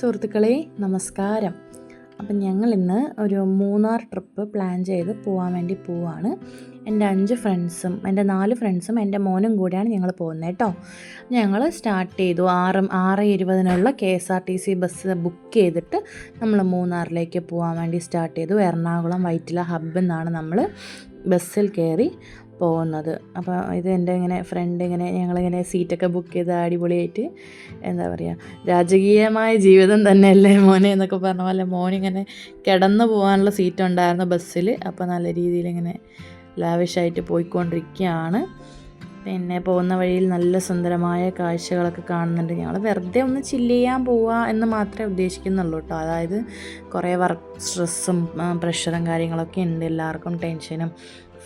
സുഹൃത്തുക്കളെ നമസ്കാരം. അപ്പം ഞങ്ങൾ ഇന്ന് ഒരു മൂന്നാർ ട്രിപ്പ് പ്ലാൻ ചെയ്ത് പോകാൻ വേണ്ടി പോവാണ്. എന്റെ അഞ്ച് ഫ്രണ്ട്സും എന്റെ നാല് ഫ്രണ്ട്സും എന്റെ മോനും കൂടെയാണ് ഞങ്ങൾ പോകുന്നത് കേട്ടോ. ഞങ്ങൾ സ്റ്റാർട്ട് ചെയ്തു ആറ് ആറ് ഇരുപതിനുള്ള K S R T C bus book ചെയ്തിട്ട് നമ്മൾ മൂന്നാറിലേക്ക് പോകാൻ വേണ്ടി സ്റ്റാർട്ട് ചെയ്തു. എറണാകുളം വൈറ്റില ഹബ്ബ് എന്നാണ് നമ്മൾ ബസ്സിൽ കയറി പോകുന്നത്. അപ്പോൾ ഇത് എന്റെ ഇങ്ങനെ ഫ്രണ്ട് ഇങ്ങനെ ഞങ്ങളിങ്ങനെ സീറ്റൊക്കെ ബുക്ക് ചെയ്ത് അടിപൊളിയായിട്ട് എന്താ പറയുക രാജകീയമായ ജീവിതം തന്നെയല്ലേ മോനെ എന്നൊക്കെ പറഞ്ഞ പോലെ മോനിങ്ങനെ കിടന്നു പോകാനുള്ള സീറ്റ് ഉണ്ടായിരുന്നു ബസ്സിൽ അപ്പോൾ നല്ല രീതിയിൽ ഇങ്ങനെ ലാവിഷായിട്ട് പോയിക്കൊണ്ടിരിക്കുകയാണ്. പിന്നെ പോകുന്ന വഴിയിൽ നല്ല സുന്ദരമായ കാഴ്ചകളൊക്കെ കാണുന്നുണ്ട്. ഞങ്ങൾ വെറുതെ ഒന്ന് ചില്ല് ചെയ്യാൻ പോവുക എന്ന് മാത്രമേ ഉദ്ദേശിക്കുന്നുള്ളൂ കേട്ടോ അതായത് കുറേ വർക്ക് സ്ട്രെസ്സും പ്രഷറും കാര്യങ്ങളൊക്കെ ഉണ്ട്. എല്ലാവർക്കും ടെൻഷനും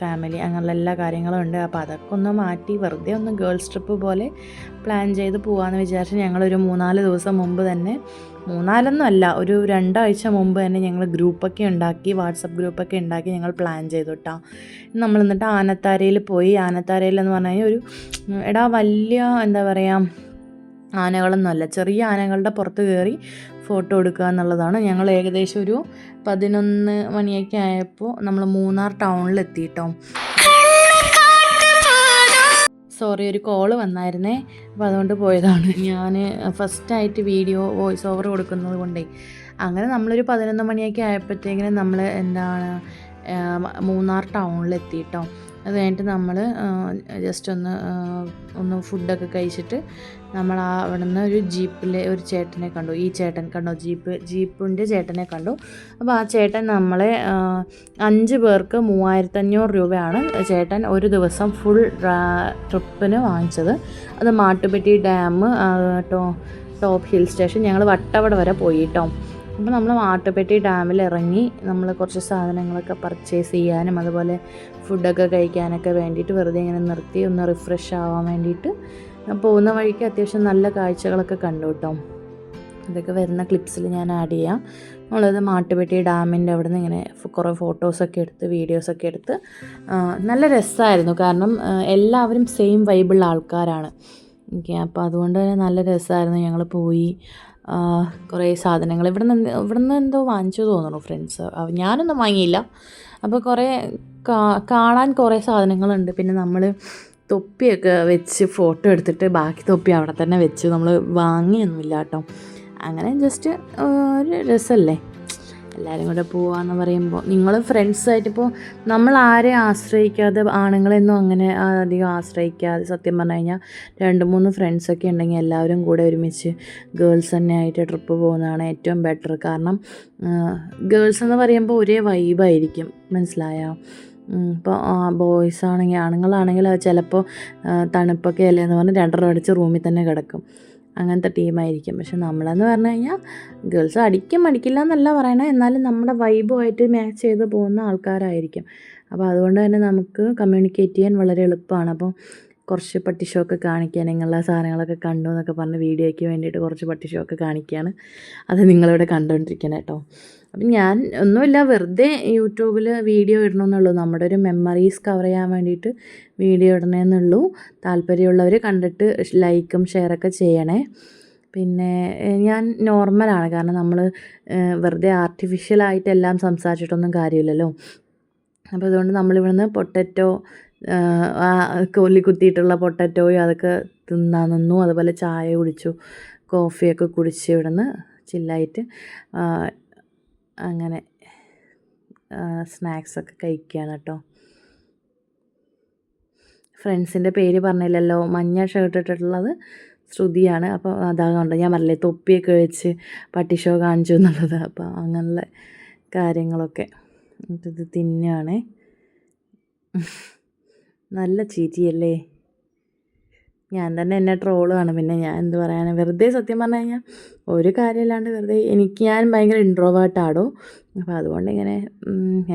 ഫാമിലി അങ്ങനെയുള്ള എല്ലാ കാര്യങ്ങളും ഉണ്ട്. അപ്പോൾ അതൊക്കെ ഒന്ന് മാറ്റി വെറുതെ ഒന്ന് ഗേൾസ് ട്രിപ്പ് പോലെ പ്ലാൻ ചെയ്ത് പോകാമെന്ന് വിചാരിച്ച് ഞങ്ങളൊരു മൂന്നാൽ ദിവസം മുമ്പ് തന്നെ മൂന്നാലൊന്നും അല്ല ഒരു രണ്ടാഴ്ച മുമ്പ് തന്നെ ഞങ്ങൾ ഗ്രൂപ്പൊക്കെ ഉണ്ടാക്കി വാട്സപ്പ് ഗ്രൂപ്പൊക്കെ ഉണ്ടാക്കി ഞങ്ങൾ പ്ലാൻ ചെയ്തു കേട്ടോ നമ്മൾ എന്നിട്ട് ആനത്താരയിൽ പോയി. ആനത്താരയിൽ എന്ന് പറഞ്ഞു കഴിഞ്ഞാൽ ഒരു എടാ വലിയ എന്താ പറയുക ആനകളൊന്നുമല്ല ചെറിയ ആനകളുടെ പുറത്ത് കയറി ഫോട്ടോ എടുക്കുക എന്നുള്ളതാണ്. ഞങ്ങൾ ഏകദേശം ഒരു പതിനൊന്ന് മണിയൊക്കെ ആയപ്പോൾ നമ്മൾ മൂന്നാർ ടൗണിൽ എത്തിയിട്ടോ സോറി ഒരു കോൾ വന്നായിരുന്നേ. അപ്പോൾ അതുകൊണ്ട് പോയതാണ്. ഞാൻ ഫസ്റ്റായിട്ട് വീഡിയോ വോയിസ് ഓവർ കൊടുക്കുന്നത് കൊണ്ടേ. അങ്ങനെ നമ്മളൊരു പതിനൊന്ന് മണിയൊക്കെ ആയപ്പോഴത്തേക്കിനും നമ്മൾ എന്താണ് മൂന്നാർ ടൗണിൽ എത്തിയിട്ടോ അത് കഴിഞ്ഞിട്ട് നമ്മൾ ജസ്റ്റ് ഒന്ന് ഒന്ന് ഫുഡൊക്കെ കഴിച്ചിട്ട് നമ്മൾ ആ അവിടെ നിന്ന് ഒരു ജീപ്പിലെ ഒരു ചേട്ടനെ കണ്ടു. ഈ ചേട്ടൻ കണ്ടു? ജീപ്പ് ജീപ്പിന്റെ ചേട്ടനെ കണ്ടു. അപ്പോൾ ആ ചേട്ടൻ നമ്മളെ അഞ്ച് പേർക്ക് മൂവായിരത്തഞ്ഞൂറ് രൂപയാണ് ചേട്ടൻ ഒരു ദിവസം ഫുൾ ട്രിപ്പിന് വാങ്ങിച്ചത്. അത് മാട്ടുപെട്ടി ഡാം ടോ ടോപ്പ് ഹിൽ സ്റ്റേഷൻ ഞങ്ങൾ വട്ടവട വരെ പോയി കേട്ടോ അപ്പോൾ നമ്മൾ മാട്ടുപെട്ടി ഡാമിൽ ഇറങ്ങി നമ്മൾ കുറച്ച് സാധനങ്ങളൊക്കെ പർച്ചേസ് ചെയ്യാനും അതുപോലെ ഫുഡൊക്കെ കഴിക്കാനൊക്കെ വേണ്ടിയിട്ട് വെറുതെ ഇങ്ങനെ നിർത്തി ഒന്ന് റിഫ്രഷ് ആവാൻ വേണ്ടിയിട്ട് പോകുന്ന വഴിക്ക് അത്യാവശ്യം നല്ല കാഴ്ചകളൊക്കെ കണ്ടു കേട്ടോ. ഇതൊക്കെ വരുന്ന ക്ലിപ്സിൽ ഞാൻ ആഡ് ചെയ്യാം. നമ്മളത് മാട്ടുപെട്ടി ഡാമിന്റെ അവിടെ നിന്ന് ഇങ്ങനെ കുറേ ഫോട്ടോസൊക്കെ എടുത്ത് വീഡിയോസൊക്കെ എടുത്ത് നല്ല രസമായിരുന്നു കാരണം എല്ലാവരും സെയിം വൈബിളുള്ള ആൾക്കാരാണ്. ഓക്കെ അപ്പോൾ അതുകൊണ്ട് തന്നെ നല്ല രസമായിരുന്നു ഞങ്ങൾ പോയി. കുറേ സാധനങ്ങൾ. ഇവിടെ നിന്ന് ഇവിടെ നിന്ന് എന്തോ വാങ്ങിച്ചു തോന്നുന്നു ഫ്രണ്ട്സ് ഞാനൊന്നും വാങ്ങിയില്ല. അപ്പോൾ കുറേ കാണാൻ കുറേ സാധനങ്ങളുണ്ട്. പിന്നെ നമ്മൾ തൊപ്പിയൊക്കെ വെച്ച് ഫോട്ടോ എടുത്തിട്ട് ബാക്കി തൊപ്പി അവിടെ തന്നെ വെച്ച് നമ്മൾ വാങ്ങിയൊന്നുമില്ല കേട്ടോ അങ്ങനെ ജസ്റ്റ് ഒരു രസമല്ലേ എല്ലാവരും കൂടെ പോവാന്ന് പറയുമ്പോൾ നിങ്ങൾ ഫ്രണ്ട്സായിട്ട് ഇപ്പോൾ നമ്മൾ ആരെ ആശ്രയിക്കാതെ ആണുങ്ങളെന്നും അങ്ങനെ അധികം ആശ്രയിക്കാതെ സത്യം പറഞ്ഞു കഴിഞ്ഞാൽ രണ്ട് മൂന്ന് ഫ്രണ്ട്സൊക്കെ ഉണ്ടെങ്കിൽ എല്ലാവരും കൂടെ ഒരുമിച്ച് ഗേൾസ് തന്നെ ആയിട്ട് ട്രിപ്പ് പോകുന്നതാണ് ഏറ്റവും ബെറ്റർ കാരണം ഗേൾസ് എന്ന് പറയുമ്പോൾ ഒരേ വൈബായിരിക്കും മനസ്സിലായോ? ഇപ്പോൾ ബോയ്സ് ആണെങ്കിൽ ആണുങ്ങളാണെങ്കിൽ അത് ചിലപ്പോൾ തണുപ്പൊക്കെ അല്ലേ എന്ന് പറഞ്ഞാൽ രണ്ടര അടിച്ച് റൂമിൽ തന്നെ കിടക്കും. അങ്ങനത്തെ ടീമായിരിക്കും പക്ഷെ നമ്മളെന്ന് പറഞ്ഞു കഴിഞ്ഞാൽ ഗേൾസ് അടിക്കും അടിക്കില്ല എന്നല്ല പറയണേ. എന്നാലും നമ്മുടെ വൈബുമായിട്ട് മാച്ച് ചെയ്ത് പോകുന്ന ആൾക്കാരായിരിക്കും. അപ്പോൾ അതുകൊണ്ട് തന്നെ നമുക്ക് കമ്മ്യൂണിക്കേറ്റ് ചെയ്യാൻ വളരെ എളുപ്പമാണ് അപ്പോൾ കുറച്ച് പട്ടി ഷോ ഒക്കെ കാണിക്കാൻ നിങ്ങളുടെ സാധനങ്ങളൊക്കെ കണ്ടു എന്നൊക്കെ പറഞ്ഞ് വീഡിയോയ്ക്ക് വേണ്ടിയിട്ട് കുറച്ച് പട്ടി ഷോ ഒക്കെ കാണിക്കുകയാണ് അത് നിങ്ങളിവിടെ കണ്ടുകൊണ്ടിരിക്കണം കേട്ടോ അപ്പം ഞാൻ ഒന്നുമില്ല വെറുതെ യൂട്യൂബിൽ വീഡിയോ ഇടണമെന്നുള്ളൂ നമ്മുടെ ഒരു മെമ്മറീസ് കവർ ചെയ്യാൻ വേണ്ടിയിട്ട് വീഡിയോ ഇടണമെന്നുള്ളൂ താല്പര്യമുള്ളവർ കണ്ടിട്ട് ലൈക്കും ഷെയറൊക്കെ ചെയ്യണേ. പിന്നെ ഞാൻ നോർമലാണ് കാരണം നമ്മൾ വെറുതെ ആർട്ടിഫിഷ്യലായിട്ട് എല്ലാം സംസാരിച്ചിട്ടൊന്നും കാര്യമില്ലല്ലോ. അപ്പോൾ അതുകൊണ്ട് നമ്മളിവിടുന്ന് പൊട്ടറ്റോ കൊല്ലി കുത്തിയിട്ടുള്ള പൊട്ടറ്റോയും അതൊക്കെ തിന്നാൻ നിന്നു. അതുപോലെ ചായ കുടിച്ചു കോഫിയൊക്കെ കുടിച്ച് ഇവിടുന്ന് ചില്ലായിട്ട് അങ്ങനെ സ്നാക്സൊക്കെ കഴിക്കുകയാണ് കേട്ടോ ഫ്രണ്ട്സിന്റെ പേര് പറഞ്ഞില്ലല്ലോ. മഞ്ഞ ഷർട്ട് ഇട്ടിട്ടുള്ളത് ശ്രുതിയാണ്. അപ്പോൾ അതാകൊണ്ട് ഞാൻ പറഞ്ഞില്ലേ തൊപ്പിയൊക്കെ വെച്ച് പട്ടി ഷോ കാണിച്ചു എന്നുള്ളത്. അപ്പോൾ അങ്ങനെയുള്ള കാര്യങ്ങളൊക്കെ ഇത് തിന്നാണ്. നല്ല ചീറ്റിയല്ലേ? ഞാൻ തന്നെ എന്നെ ട്രോളാണ് പിന്നെ ഞാൻ എന്ത് പറയാനാണ് വെറുതെ സത്യം പറഞ്ഞു കഴിഞ്ഞാൽ ഒരു കാര്യമില്ലാണ്ട് വെറുതെ എനിക്ക് ഞാൻ ഭയങ്കര ഇൻട്രോവേർട്ടാടോ അപ്പോൾ അതുകൊണ്ട് ഇങ്ങനെ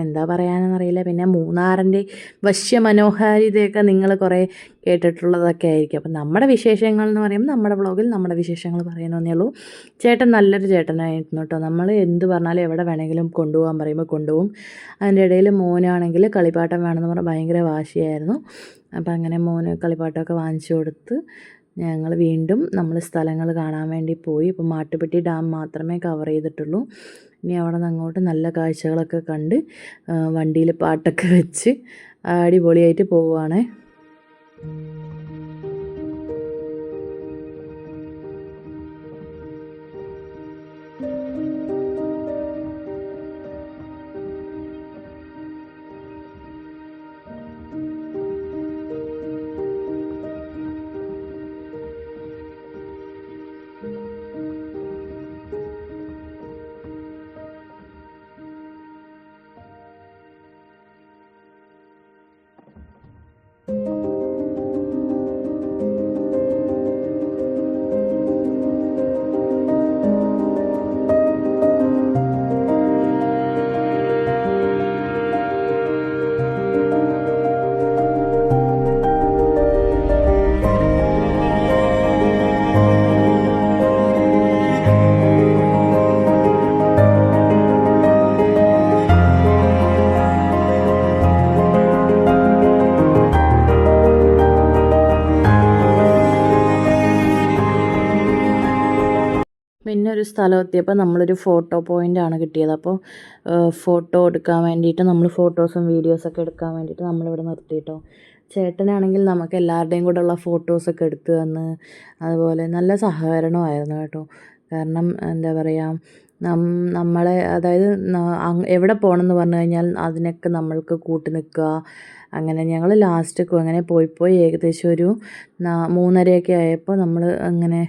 എന്താ പറയാനെന്നറിയില്ല. പിന്നെ മൂന്നാറിന്റെ വശ്യമനോഹാരിതയൊക്കെ നിങ്ങൾ കുറേ കേട്ടിട്ടുള്ളതൊക്കെ ആയിരിക്കും. അപ്പം നമ്മുടെ വിശേഷങ്ങൾ എന്ന് പറയുമ്പോൾ നമ്മുടെ വ്ളോഗിൽ നമ്മുടെ വിശേഷങ്ങൾ പറയുന്നതേ ഉള്ളൂ. ചേട്ടൻ നല്ലൊരു ചേട്ടനായിരുന്നു കേട്ടോ. നമ്മൾ എന്ത് പറഞ്ഞാലും എവിടെ വേണമെങ്കിലും കൊണ്ടുപോകാൻ പറയുമ്പോൾ കൊണ്ടുപോകും. അതിന്റെ ഇടയിൽ മോനാണെങ്കിൽ കളിപ്പാട്ടം വേണമെന്ന് പറഞ്ഞാൽ ഭയങ്കര വാശിയായിരുന്നു. അപ്പോൾ അങ്ങനെ മോന് കളിപ്പാട്ടമൊക്കെ വാങ്ങിച്ചു കൊടുത്ത് ഞങ്ങൾ വീണ്ടും നമ്മൾ സ്ഥലങ്ങൾ കാണാൻ വേണ്ടി പോയി. ഇപ്പോൾ മാട്ടുപ്പെട്ടി ഡാം മാത്രമേ കവർ ചെയ്തിട്ടുള്ളൂ. ഇനി അവിടെ നിന്ന് അങ്ങോട്ട് നല്ല കാഴ്ചകളൊക്കെ കണ്ട് വണ്ടിയിൽ പാട്ടൊക്കെ വെച്ച് അടിപൊളിയായിട്ട് പോവുകയാണേ ഒരു സ്ഥലം എത്തിയപ്പോൾ നമ്മളൊരു ഫോട്ടോ പോയിന്റാണ് കിട്ടിയത്. അപ്പോൾ ഫോട്ടോ എടുക്കാൻ വേണ്ടിയിട്ട് നമ്മൾ ഫോട്ടോസും വീഡിയോസൊക്കെ എടുക്കാൻ വേണ്ടിയിട്ട് നമ്മളിവിടെ നിർത്തിയിട്ടോ ചേട്ടനാണെങ്കിൽ നമുക്ക് എല്ലാവരുടെയും കൂടെ ഉള്ള ഫോട്ടോസൊക്കെ എടുത്ത് തന്ന് അതുപോലെ നല്ല സഹകരണമായിരുന്നു കേട്ടോ. കാരണം എന്താ പറയുക നമ്മളെ അതായത് എവിടെ പോകണം എന്ന് പറഞ്ഞു കഴിഞ്ഞാൽ അതിനൊക്കെ നമ്മൾക്ക് കൂട്ടി നിൽക്കുക. അങ്ങനെ ഞങ്ങൾ ലാസ്റ്റ് അങ്ങനെ പോയി പോയി ഏകദേശം ഒരു മൂന്നരയൊക്കെ ആയപ്പോൾ നമ്മൾ അങ്ങനെ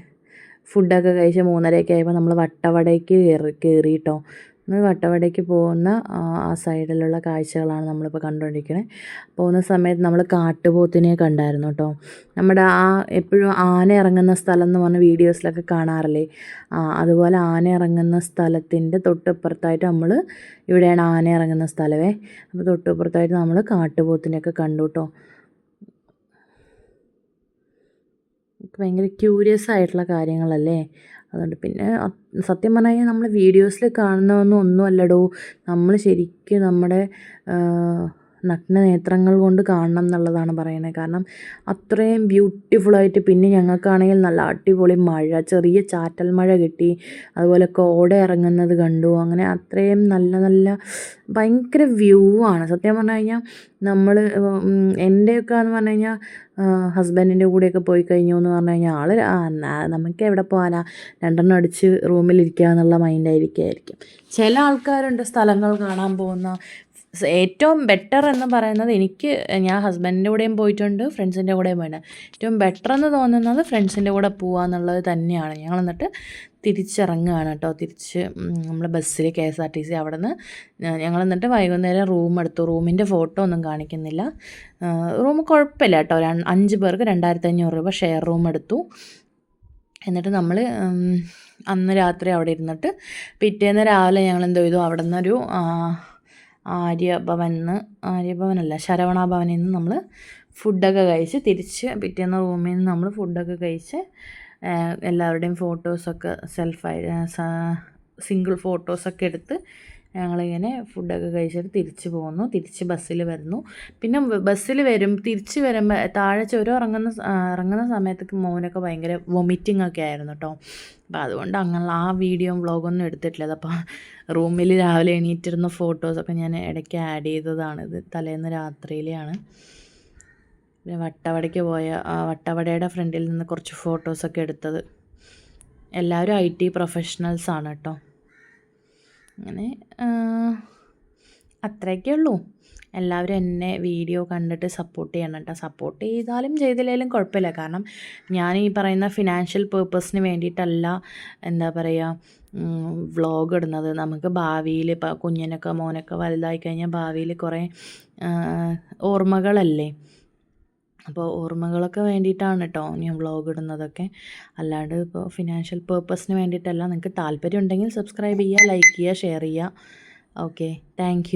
ഫുഡൊക്കെ കഴിച്ച് മൂന്നരയൊക്കെ ആയപ്പോൾ നമ്മൾ വട്ടവടയ്ക്ക് കയറി കയറി കേട്ടോ വട്ടവടയ്ക്ക് പോകുന്ന ആ സൈഡിലുള്ള കാഴ്ചകളാണ് നമ്മളിപ്പോൾ കണ്ടുകൊണ്ടിരിക്കുന്നത് പോകുന്ന സമയത്ത് നമ്മൾ കാട്ടുപോത്തിനെ കണ്ടായിരുന്നു കേട്ടോ. നമ്മുടെ ആ എപ്പോഴും ആന ഇറങ്ങുന്ന സ്ഥലം എന്ന് പറഞ്ഞ വീഡിയോസിലൊക്കെ കാണാറില്ലേ? ആ അതുപോലെ ആന ഇറങ്ങുന്ന സ്ഥലത്തിന്റെ തൊട്ടിപ്പുറത്തായിട്ട് നമ്മൾ ഇവിടെയാണ് ആന ഇറങ്ങുന്ന സ്ഥലമേ. അപ്പോൾ തൊട്ടിപ്പുറത്തായിട്ട് നമ്മൾ കാട്ടുപോത്തിനെയൊക്കെ കണ്ടു കേട്ടോ. ഭയങ്കര ക്യൂരിയസ് ആയിട്ടുള്ള കാര്യങ്ങളല്ലേ? അതുകൊണ്ട് പിന്നെ സത്യം പറഞ്ഞു കഴിഞ്ഞാൽ നമ്മൾ വീഡിയോസിൽ കാണുന്നതൊന്നും ഒന്നുമല്ലടോ. നമ്മൾ ശരിക്കും നമ്മുടെ നഗ്ന നേത്രങ്ങൾ കൊണ്ട് കാണണം എന്നുള്ളതാണ് പറയുന്നത്. കാരണം അത്രയും ബ്യൂട്ടിഫുള്ളായിട്ട് പിന്നെ ഞങ്ങൾക്കാണെങ്കിൽ നല്ല അടിപൊളി മഴ ചെറിയ ചാറ്റൽ മഴ കിട്ടി. അതുപോലെ കോട ഇറങ്ങുന്നത് കണ്ടു. അങ്ങനെ അത്രയും നല്ല നല്ല ഭയങ്കര വ്യൂ ആണ്. സത്യം പറഞ്ഞു കഴിഞ്ഞാൽ നമ്മൾ എന്റെയൊക്കെ എന്ന് പറഞ്ഞു കഴിഞ്ഞാൽ ഹസ്ബൻഡിന്റെ കൂടെയൊക്കെ പോയി കഴിഞ്ഞു എന്ന് പറഞ്ഞു കഴിഞ്ഞാൽ ആൾ നമുക്ക് എവിടെ പോകാനാ? രണ്ടെണ്ണം അടിച്ച് റൂമിലിരിക്കുക എന്നുള്ള മൈൻഡായിരിക്കും ചില ആൾക്കാരുണ്ട് സ്ഥലങ്ങൾ കാണാൻ പോകുന്ന ഏറ്റവും ബെറ്റർ എന്ന് പറയുന്നത് എനിക്ക് ഞാൻ ഹസ്ബൻഡിന്റെ കൂടെയും പോയിട്ടുണ്ട് ഫ്രണ്ട്സിന്റെ കൂടെയും പോയിട്ടുണ്ട്. ഏറ്റവും ബെറ്റർ എന്ന് തോന്നുന്നത് ഫ്രണ്ട്സിന്റെ കൂടെ പോകുക എന്നുള്ളത് തന്നെയാണ്. ഞങ്ങൾ എന്നിട്ട് തിരിച്ചിറങ്ങുകയാണ് കേട്ടോ. തിരിച്ച് നമ്മൾ ബസ്സിൽ K S R T C അവിടെ നിന്ന് ഞങ്ങൾ എന്നിട്ട് വൈകുന്നേരം റൂം എടുത്തു. റൂമിന്റെ ഫോട്ടോ ഒന്നും കാണിക്കുന്നില്ല. റൂം കുഴപ്പമില്ല കേട്ടോ. അഞ്ച് പേർക്ക് രണ്ടായിരത്തി അഞ്ഞൂറ് രൂപ ഷെയർ റൂം എടുത്തു. എന്നിട്ട് നമ്മൾ അന്ന് രാത്രി അവിടെ ഇരുന്നിട്ട് പിറ്റേന്ന് രാവിലെ ഞങ്ങൾ എന്തോ ചെയ്തു? അവിടെ നിന്നൊരു ആര്യഭവനിന്ന് ആര്യഭവനല്ല ശരവണ ഭവനിൽ നിന്ന് നമ്മൾ ഫുഡൊക്കെ കഴിച്ച് തിരിച്ച് പിറ്റേന്ന് റൂമിൽ നിന്ന് നമ്മൾ ഫുഡൊക്കെ കഴിച്ച് എല്ലാവരുടെയും ഫോട്ടോസൊക്കെ സെൽഫായി സിംഗിൾ ഫോട്ടോസൊക്കെ എടുത്ത് ഞങ്ങളിങ്ങനെ ഫുഡൊക്കെ കഴിച്ചിട്ട് തിരിച്ചു പോകുന്നു തിരിച്ച് ബസ്സിൽ വരുന്നു. പിന്നെ ബസ്സിൽ വരും തിരിച്ച് വരുമ്പോൾ താഴെ ചുരം ഇറങ്ങുന്ന ഇറങ്ങുന്ന സമയത്തൊക്കെ മോനൊക്കെ ഭയങ്കര വൊമിറ്റിംഗ് ഒക്കെ ആയിരുന്നു കേട്ടോ അപ്പോൾ അതുകൊണ്ട് അങ്ങനെ ആ വീഡിയോ വ്ളോഗൊന്നും എടുത്തിട്ടില്ല. അപ്പോൾ റൂമിൽ രാവിലെ എണീറ്റിരുന്ന ഫോട്ടോസൊക്കെ ഞാൻ ഇടയ്ക്ക് ആഡ് ചെയ്തതാണ് ഇത് തലേന്ന് രാത്രിയിലെയാണ്. പിന്നെ വട്ടവടയ്ക്ക് പോയ വട്ടവടയുടെ ഫ്രണ്ടിൽ നിന്ന് കുറച്ച് ഫോട്ടോസൊക്കെ എടുത്തത്. എല്ലാവരും ഐ ടി പ്രൊഫഷണൽസാണ് കേട്ടോ അങ്ങനെ അത്രയൊക്കെ ഉള്ളൂ എല്ലാവരും എന്നെ വീഡിയോ കണ്ടിട്ട് സപ്പോർട്ട് ചെയ്യണം കേട്ടോ സപ്പോർട്ട് ചെയ്താലും ചെയ്തില്ലെങ്കിലും കുഴപ്പമില്ല. കാരണം ഞാൻ ഈ പറയുന്ന ഫിനാൻഷ്യൽ പേർപ്പസിന് വേണ്ടിയിട്ടല്ല എന്താ പറയുക വ്ളോഗ് ഇടുന്നത്. നമുക്ക് ഭാവിയിൽ കുഞ്ഞിനൊക്കെ മോനൊക്കെ വലുതായി കഴിഞ്ഞാൽ ഭാവിയിൽ കുറേ ഓർമ്മകളല്ലേ? അപ്പോൾ ഓർമ്മകളൊക്കെ വേണ്ടിയിട്ടാണ് കേട്ടോ ഞാൻ വ്ളോഗ് ഇടുന്നതൊക്കെ. അല്ലാണ്ട് ഇപ്പോൾ ഫിനാൻഷ്യൽ പേർപ്പസിന് വേണ്ടിയിട്ടല്ല. നിങ്ങൾക്ക് താല്പര്യം ഉണ്ടെങ്കിൽ സബ്സ്ക്രൈബ് ചെയ്യുക ലൈക്ക് ചെയ്യുക ഷെയർ ചെയ്യുക. Okay thank